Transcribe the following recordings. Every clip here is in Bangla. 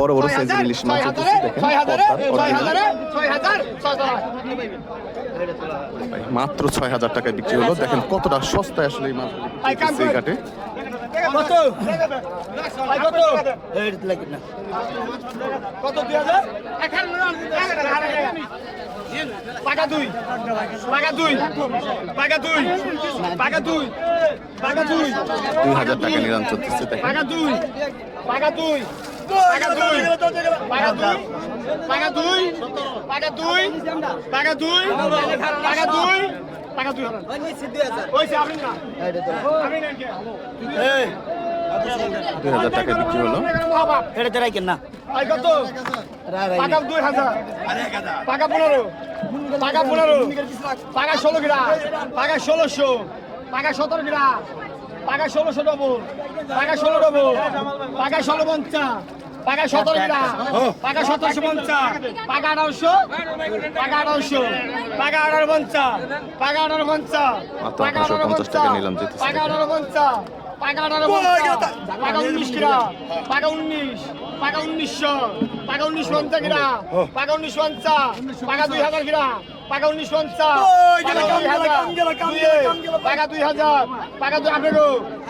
বড় বড় সাইজের ইলিশ মাছ উঠেছে দেখেন মাত্র ছয় হাজার টাকায় বিক্রি হলো। দেখেন কতটা সস্তায় আসলে এই মাছগুলি বিক্রি হচ্ছে এই ঘাটে কত কত কত দুই পাকা দুই পাকা দুই পাকা দুই পাকা দুই পাকা দুই দুই হাজার টাকা নিলাম চলতেছে পাকা দুই পাকা দুই পাকা দুই পাকা দুই পাকা দুই পাকা দুই পাকা দুই পাকা দুই পাকা দুই ওইছে আপনি না আপনি না দুই হাজার টাকায় বিক্রি হলো। এটা তো রাখেন না। আই কত? পাকা দুই হাজার। পাকা পনেরো। পাকা পনেরো। পাকা ষোলো গ্রাম পাকা ষোলোশো। পাকা সতেরো গ্রাম পাকা ষোলোশো ডবল পাকা ষোলো ডবল পাকা ষোলো পঞ্চাশ। পাকা সতেরো গ্রাম পাকা সতেরোশো পঞ্চাশ। পাকা আঠারোশো। পাকা আঠারোশো। পাকা আঠারো পঞ্চাশ পাকা আঠারো পঞ্চাশ পাকা 1850 টাকা নিলাম যেতেছে। পাকা আঠারো পঞ্চাশ পাকা আঠারো পঞ্চাশ পাকা উনিশ গ্রাম পাকা উনিশ। পাকা উনিশশো। পাকা উনিশ পঞ্চাশ গ্রাম পাকা উনিশ পঞ্চাশ। পাকা দুই হাজার গ্রাম পাকা উনিশ পঞ্চাশ। পাকা দুই হাজার। পাকা দুই আঠেরো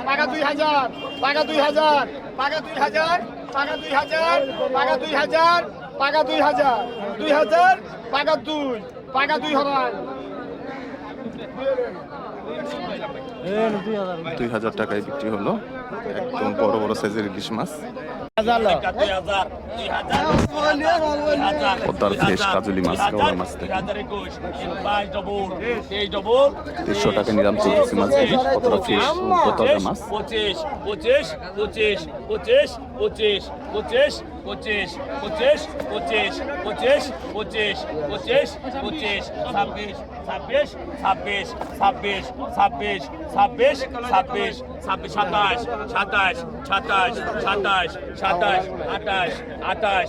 পাকা দুই হাজার। পাকা দুই হাজার। পাকা দুই হাজার। পাকা দুই হাজার পাকা দুই হাজার পাকা দুই হাজার দুই হাজার পাকা দুই পাকা দুই হাজার দুই হাজার টাকায় বিক্রি হলো। একদম বড় বড় সাইজের ইলিশ মাছ। পদ্মার ফ্রেশ কাজুলি মাছ কাওড়া মাছ দেখেন। দেড়শো টাকা নিলাম চলতেছে মাছগুলি কতটা ফ্রেশ কতটা মাছ? পঁচিশ পঁচিশ পঁচিশ পঁচিশ পঁচিশ পঁচিশ পঁচিশ পঁচিশ পঁচিশ পঁচিশ পঁচিশ পঁচিশ পঁচিশ ছাব্বিশ ছাব্বিশ ছাব্বিশ ছাব্বিশ ছাব্বিশ ছাব্বিশ ছাব্বিশ ছাব্বিশ সাতাশ সাতাশ সাতাশ সাতাশ সাতাশ, আঠাশ আঠাশ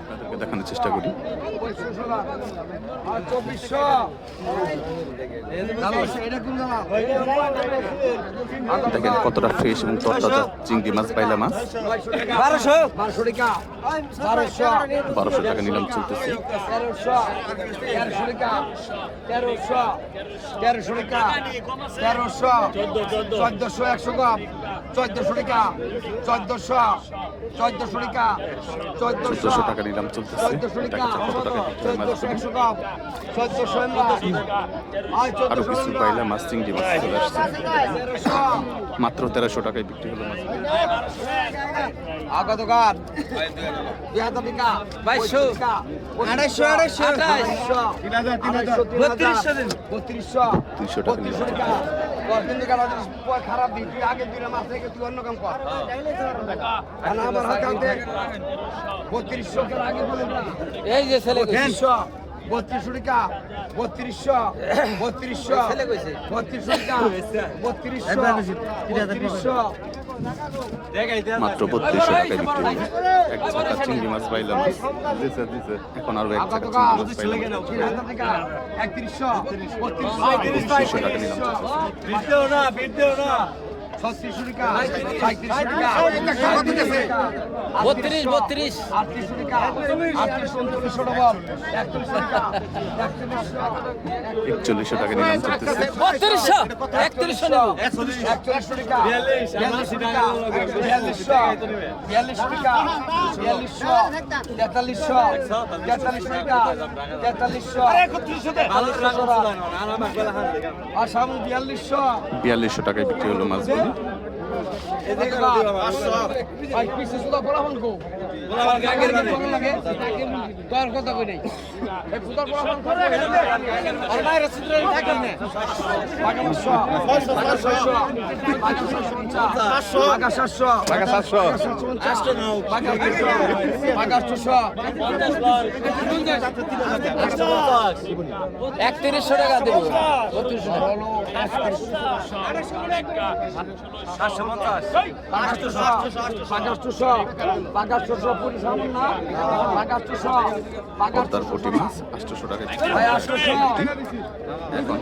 আপনাদেরকে দেখানোর চেষ্টা করি। দেখেন কতটা ফ্রেশ এবং তরতাজা চিংড়ি মাছ বাইলা মাছ। বারোশো। বারোশো টাকা বারোশো টাকা নিলাম চলতেছে। তেরোশো। তেরোশো। টাকা তেরোশো। চোদ্দশো একশো কম চোদ্দশো টাকা চোদ্দশো চোদ্দশো টাকা চোদ্দশো চোদ্দশো টাকা নিলাম চলতেছে। চোদ্দশো টাকা দেখা যাক টাকা বিক্রি চোদ্দশো মাছগুলি একশো কম চোদ্দশো আরও কিছু বাইলা মাছ চিংড়ি মাছ চলে আসছে। মাত্র তেরোশো টাকায় বিক্রি হলো দুই হাজার টাকা বাইশশো, আড়াইশো, আড়াইশো, আড়াইশো তিন হাজার তিন হাজার। বত্রিশশো বত্রিশশো দুইশো বত্রিশশো টাকা। রাখিস, পর খারাপ দিই তুই আগে দুই মাস থেকে তুই অন্য কাম কর। আমার হাতে বত্রিশশো আগে বলে এই যে ছেলে বত্রিশশো বত্রিশশো টাকা বত্রিশশো বত্রিশশো বত্রিশশো টাকা বত্রিশশো বত্রিশশো মাত্র বত্রিশশো টাকায় বিক্রি এক ঝাঁকা চিংড়ি মাছ পাইলাম। এখন আরও এক চিংড়ি মাছ পাইলাম। টাকা নিলাম। বত্রিশ বত্রিশ। একচল্লিশশো টাকা নিলাম বত্রিশশো একত্রিশশো নেব। একচল্লিশশো টাকা বিয়াল্লিশশো টাকা বিয়াল্লিশশো বিয়াল্লিশশো টাকা বিয়াল্লিশশো তেতাল্লিশশো তেতাল্লিশশো টাকা তেতাল্লিশশো আসাম বিয়াল্লিশশো বিয়াল্লিশশো টাকায় বিক্রি হলো মাছগুলি। এদিকে একত্রিশশো টাকা দেবো। সাতশো পঞ্চাশ। পাঁচশো পাঁচশো পাঁচশো পদ্মার পটি মাছ আটশোশো টাকা এখন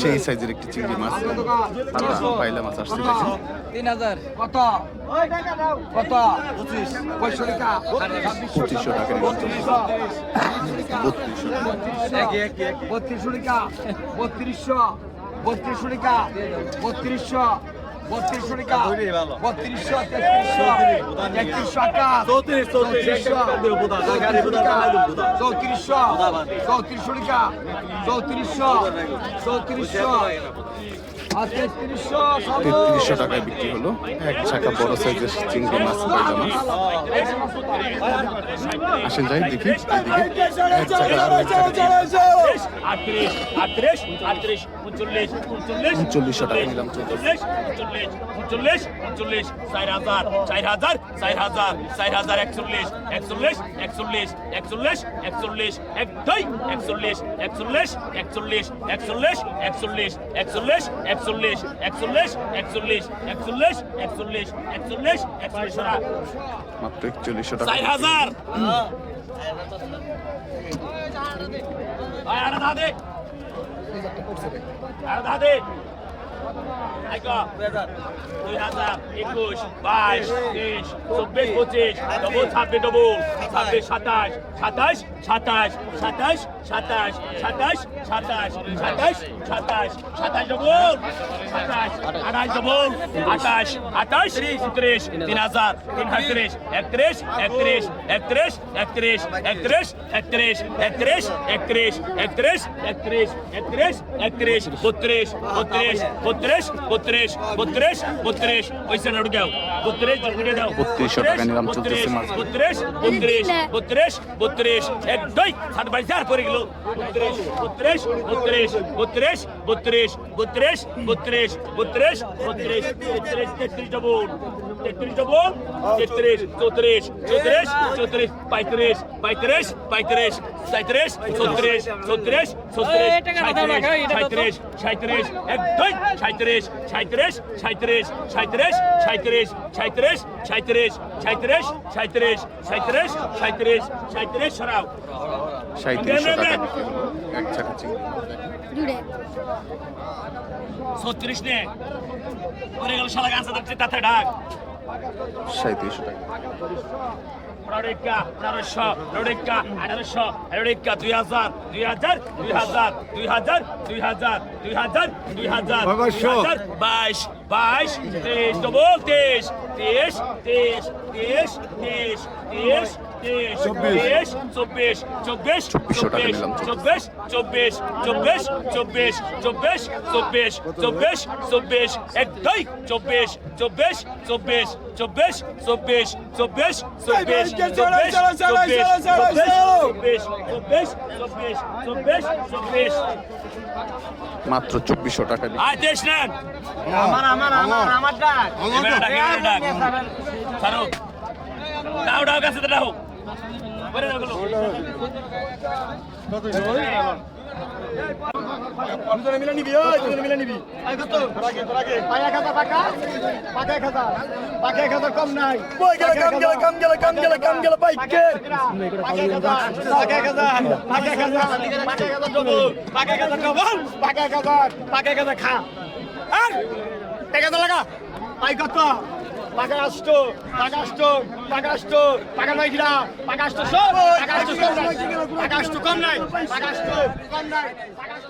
সেই সাইজের একটি চিংড়ি মাছ পাইলা মাছ আসছে তিন হাজার। কত? কত? টাকা। পঁচিশশো টাকা বত্রিশশো টাকা বত্রিশশো টাকা। বত্রিশশো। বত্রিশশো টাকা। বত্রিশশো। বত্রিশশো টাকা বত্রিশশো তেত্রিশশো তেত্রিশশো টাকা চৌত্রিশশো। চৌত্রিশশো চৌত্রিশশো। টাকা চৌত্রিশশো চৌত্রিশশো। আর তেত্রিশশো টাকায় বিক্রি হলো এক চাকা বড় সাইজের চিংড়ি মাছ পাইলা মাছ আসেন যাই দেখি এদিকে এক চাকা আর এক উনচল্লিশশো টাকা নিলাম উনচল্লিশ উনচল্লিশ চার হাজার চার হাজার চার হাজার চার হাজার একচল্লিশ একচল্লিশ একচল্লিশ একচল্লিশ একচল্লিশ এক দুই একচল্লিশ একচল্লিশ একচল্লিশ একচল্লিশ একচল্লিশ একচল্লিশ একচল্লিশ একচল্লিশ একচল্লিশ একচল্লিশ একচল্লিশ একচল্লিশ একচল্লিশ মাত্র একচল্লিশ টাকা। চার হাজার। আরে দাদে আরে দাদে আইকা দুই হাজার একুশ বাইশ তেইশ চব্বিশ পঁচিশ ডবল ছাব্বিশ ডবল ছাব্বিশ সাতাশ সাতাশ সাতাশ সাতাশ সাতাশ সাতাশ সাতাশ সাতাশ সাতাশ সাতাশ ডবল সাতাশ আঠাশ ডবল আঠাশ আঠাশ উনত্রিশ তিন হাজার তিন হাজার একত্রিশ একত্রিশ একত্রিশ একত্রিশ একত্রিশ একত্রিশ একত্রিশ একত্রিশ একত্রিশ একত্রিশ একত্রিশ একত্রিশ বত্রিশ বত্রিশ বত্রিশ বত্রিশ বত্রিশ বত্রিশ পয়সা না দাও বত্রিশ ঢুকে দাও 3200 টাকা নিলাম চলতেছে। বত্রিশ বত্রিশ বত্রিশ বত্রিশ এক দুই সাত বাইশ হাজার পড়ে গেল বত্রিশ বত্রিশ বত্রিশ বত্রিশ বত্রিশ বত্রিশ বত্রিশ বত্রিশ বত্রিশ তেত্রিশ তেত্রিশ ডবল তেত্রিশ ডবল তেত্রিশ চৌত্রিশ চৌত্রিশ চৌত্রিশ পঁয়ত্রিশ পঁয়ত্রিশ পঁয়ত্রিশ সাঁত্রিশ চৌত্রিশ চৌত্রিশ চৌত্রিশ সাঁত্রিশ সাঁত্রিশ এক দুই সাঁত্রিশ সাঁত্রিশ সাঁত্রিশ সাঁত্রিশ সাঁত্রিশ সাঁত্রিশ সাঁত্রিশ সাঁত্রিশ সাঁত্রিশ সাঁত্রিশ সাঁত্রিশ সাঁত্রিশ সরাও ছত্রিশ নে পরে গেল শালা গাছ ডাক সাঁত্রিশশো টাকা। রোডিকা আঠারোশো রোডিকা আঠারোশো রোডিকা দুই হাজার দুই হাজার দুই হাজার দুই হাজার দুই হাজার দুই হাজার দুই হাজার বাইশ বাইশ তেইশ ডবল তেইশ তেইশ তেইশ তেইশ তেইশ তেইশ চব্বিশ চব্বিশ টাকা নিলাম, চব্বিশ চব্বিশ চব্বিশ চব্বিশ চব্বিশ চব্বিশ চব্বিশ চব্বিশ এক দুই চব্বিশ চব্বিশ চব্বিশ চব্বিশ চব্বিশ চব্বিশ চব্বিশ চব্বিশ চব্বিশ চব্বিশ চব্বিশ চব্বিশ চব্বিশ চব্বিশ মাত্র চব্বিশশো টাকা আয় দেশ নেন আমার আমার আমার আমার ডাক এবারে ডাক এবারে ডাক ছাড়ো দাও মিলে নিবি ওই দুজনে মিলে নিবি পায়া খাতা পাকা পাকা খাতা পাকা খাতা কম নাই কই গেল কাম কাম গেল কাম গেল কাম গেল বাইকে পাকা খাতা পাকা খাতা পাকা খাতা পাকা খাতা ডবল পাকা খাতা ডবল পাকা খাতা পাকা খাতা খা আর টাকা লাগা আই কত পাকাষ্ট পাকাষ্ট পাকাষ্ট পাকা নাই গিরা পাকাষ্ট সব পাকাষ্ট কম নাই। পাকাষ্ট কম নাই পাকাষ্ট কম নাই পাকাষ্ট